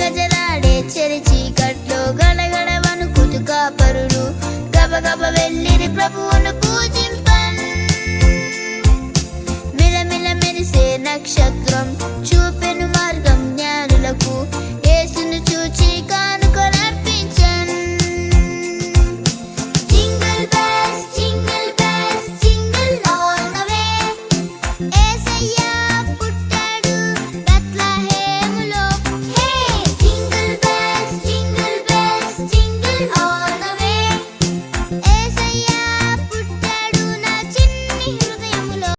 గజలాడే చెరి చీకట్లో గడగడవను వణుకుతు కాపరులు గబగబ వెళ్ళిరి ప్రభువు.